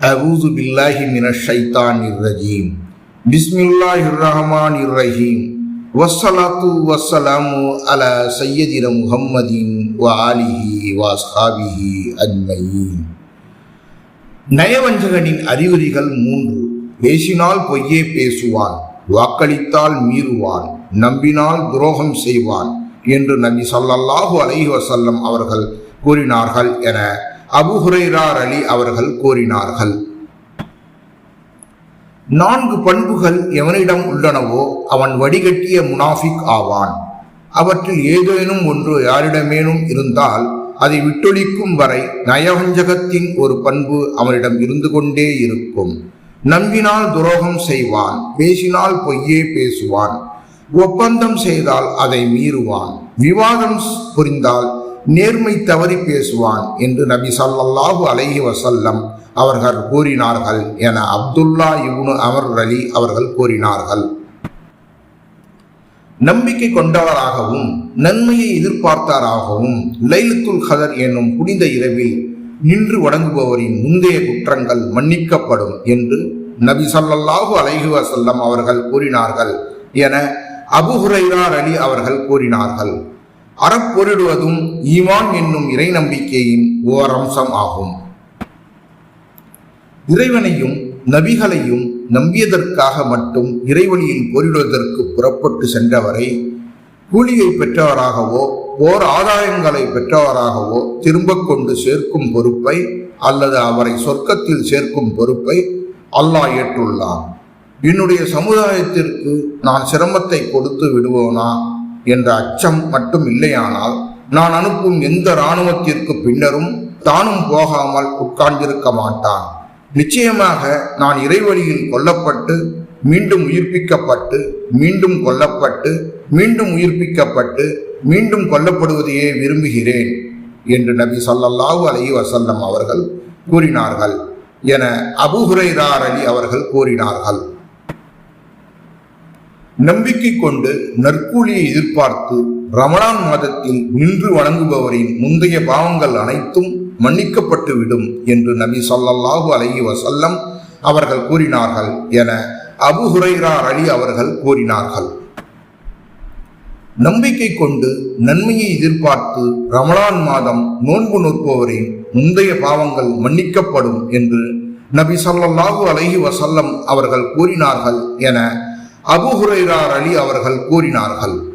أعوذ بالله من الشيطان الرجيم بسم الله الرحمن الرحيم والصلاة والسلام على سيدنا محمد وآله وأصحابه أجمعين நயவஞ்சகனின் அறிகுறிகள் மூன்று பேசினால் பொய்யே பேசுவான் வாக்களித்தால் மீறுவான் நம்பினால் துரோகம் செய்வான் என்று நபி ஸல்லல்லாஹு அலைஹி வஸல்லம் அவர்கள் கூறினார்கள் என அபுஹுரைரார் அலி அவர்கள் கூறினார்கள். நான்கு பண்புகள் எவனிடம் உள்ளனவோ அவன் வடிகட்டிய முனாஃபிக் ஆவான். அவற்றில் ஏதேனும் ஒன்று யாரிடமேனும் இருந்தால் அதை விட்டொழிக்கும் வரை நயவஞ்சகத்தின் ஒரு பண்பு அவனிடம் இருந்து கொண்டே இருக்கும். நம்பினால் துரோகம் செய்வான் பேசினால் பொய்யே பேசுவான். ஒப்பந்தம் செய்தால் அதை மீறுவான். விவாதம் புரிந்தால் நேர்மை தவறி பேசுவான் என்று நபி ஸல்லல்லாஹு அலஹி வசல்லம் அவர்கள் கூறினார்கள் என அப்துல்லா இவ்னு அமர் அலி அவர்கள் கூறினார்கள். நம்பிக்கை கொண்டவராகவும் நன்மையை எதிர்பார்த்தாராகவும் லைலத்துல் கதர் என்னும் புனித இரவில் நின்று வணங்குபவரின் முந்தைய குற்றங்கள் மன்னிக்கப்படும் என்று நபி சல்லல்லாஹு அலைஹி வசல்லம் அவர்கள் கூறினார்கள் என அபு ஹுரைரார் அலி அவர்கள் கூறினார்கள். அறப்பொருடுவதும் ஈமான் என்னும் இறை நம்பிக்கையின் ஓர் அம்சம் ஆகும். இறைவனையும் நபிகளையும் நம்பியதற்காக மட்டும் இறைவழியில் போரிடுவதற்கு புறப்பட்டு சென்றவரை கூலியை பெற்றவராகவோ ஓர் ஆதாயங்களை பெற்றவராகவோ திரும்ப கொண்டு சேர்க்கும் பொறுப்பை அல்லது அவரை சொர்க்கத்தில் சேர்க்கும் பொறுப்பை அல்லாஹ் ஏற்றுள்ளான். என்னுடைய சமுதாயத்திற்கு நான் சிரமத்தை கொடுத்து விடுவோனா? என்ற அச்சம் மட்டும் இல்லையானால் நான் அனுப்பும் எந்த இராணுவத்திற்கு பின்னரும் தானும் போகாமல் உட்கார்ந்திருக்க மாட்டான். நிச்சயமாக நான் இறைவழியில் கொல்லப்பட்டு மீண்டும் உயிர்ப்பிக்கப்பட்டு மீண்டும் கொல்லப்பட்டு மீண்டும் உயிர்ப்பிக்கப்பட்டு மீண்டும் கொல்லப்படுவதையே விரும்புகிறேன் என்று நபி சொல்லல்லாஹு அலி வசல்லம் அவர்கள் கூறினார்கள் என அபு ஹுரைரார் அலி அவர்கள் கூறினார்கள். நம்பிக்கை கொண்டு நற்கூலியை எதிர்பார்த்து ரமணான் மாதத்தில் நின்று வணங்குபவரின் முந்தைய பாவங்கள் அனைத்தும் மன்னிக்கப்பட்டு விடும் என்று நபி சொல்லல்லாஹு அலஹி வசல்லம் அவர்கள் கூறினார்கள் என அபு ஹுரைரார் அலி அவர்கள் கூறினார்கள். நம்பிக்கை கொண்டு நன்மையை எதிர்பார்த்து ரமலான் மாதம் நோன்பு நோற்பவரின் முந்தைய பாவங்கள் மன்னிக்கப்படும் என்று நபி ஸல்லல்லாஹு அலஹி வசல்லம் அவர்கள் கூறினார்கள் என அபு ஹுரைரார் அலி அவர்கள் கூறினார்கள்.